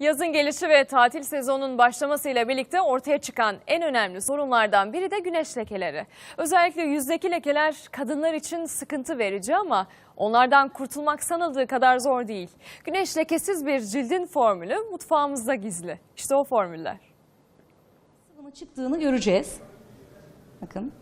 Yazın gelişi ve tatil sezonunun başlamasıyla birlikte ortaya çıkan en önemli sorunlardan biri de güneş lekeleri. Özellikle yüzdeki lekeler kadınlar için sıkıntı verici ama onlardan kurtulmak sanıldığı kadar zor değil. Güneş lekesiz bir cildin formülü mutfağımızda gizli. İşte o formüller. Çıktığını göreceğiz. Bakın.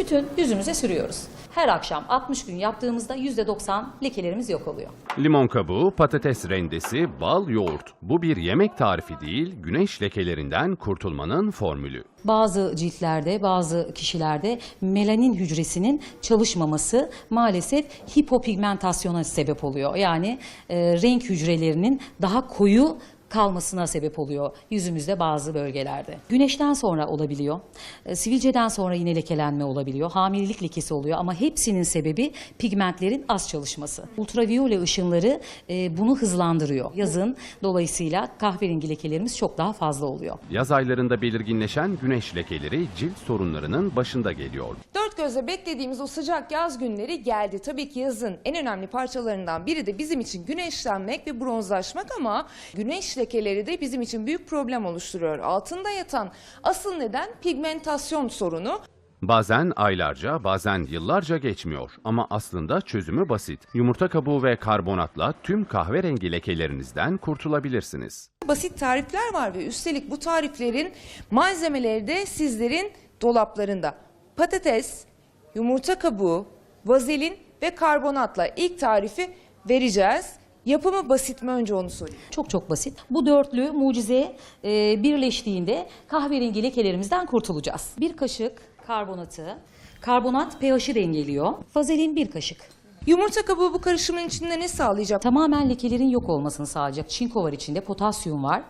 Bütün yüzümüze sürüyoruz. Her akşam 60 gün yaptığımızda %90 lekelerimiz yok oluyor. Limon kabuğu, patates rendesi, bal, yoğurt. Bu bir yemek tarifi değil, güneş lekelerinden kurtulmanın formülü. Bazı ciltlerde, bazı kişilerde melanin hücresinin çalışmaması maalesef hipopigmentasyona sebep oluyor. Yani e, renk hücrelerinin daha koyu kalmasına sebep oluyor yüzümüzde bazı bölgelerde. Güneşten sonra olabiliyor. E, Sivilceden sonra yine lekelenme olabiliyor. Hamilelik lekesi oluyor ama hepsinin sebebi pigmentlerin az çalışması. Ultraviyole ışınları e, bunu hızlandırıyor. Yazın dolayısıyla kahverengi lekelerimiz çok daha fazla oluyor. Yaz aylarında belirginleşen güneş lekeleri cilt sorunlarının başında geliyor. Gözle beklediğimiz o sıcak yaz günleri geldi. Tabii ki yazın en önemli parçalarından biri de bizim için güneşlenmek ve bronzlaşmak ama güneş lekeleri de bizim için büyük problem oluşturuyor. Altında yatan asıl neden pigmentasyon sorunu. Bazen aylarca, bazen yıllarca geçmiyor ama aslında çözümü basit. Yumurta kabuğu ve karbonatla tüm kahverengi lekelerinizden kurtulabilirsiniz. Basit tarifler var ve üstelik bu tariflerin malzemeleri de sizlerin dolaplarında. Patates, yumurta kabuğu, vazelin ve karbonatla ilk tarifi vereceğiz. Yapımı basit mi önce onu sorayım. Çok çok basit. Bu dörtlü mucize e, birleştiğinde kahverengi lekelerimizden kurtulacağız. Bir kaşık karbonatı. Karbonat pH'i dengeliyor. Vazelin bir kaşık. Yumurta kabuğu bu karışımın içinde ne sağlayacak? Tamamen lekelerin yok olmasını sağlayacak. Çinko var içinde, potasyum var.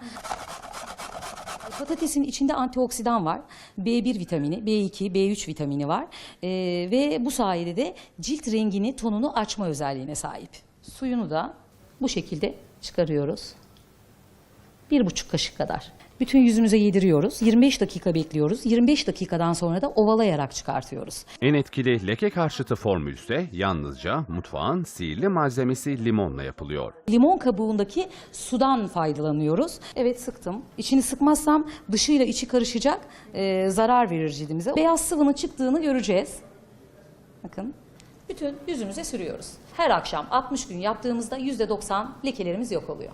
Patatesin içinde antioksidan var. B1 vitamini, B2, B3 vitamini var. Ee, ve bu sayede de cilt rengini, tonunu açma özelliğine sahip. Suyunu da bu şekilde çıkarıyoruz. Bir buçuk kaşık kadar. Bütün yüzümüze yediriyoruz. 25 dakika bekliyoruz. 25 dakikadan sonra da ovalayarak çıkartıyoruz. En etkili leke karşıtı formül ise yalnızca mutfağın sihirli malzemesi limonla yapılıyor. Limon kabuğundaki sudan faydalanıyoruz. Evet sıktım. İçini sıkmazsam dışıyla içi karışacak, e, zarar verir cildimize. Beyaz sıvının çıktığını göreceğiz. Bakın. Bütün yüzümüze sürüyoruz. Her akşam 60 gün yaptığımızda %90 lekelerimiz yok oluyor.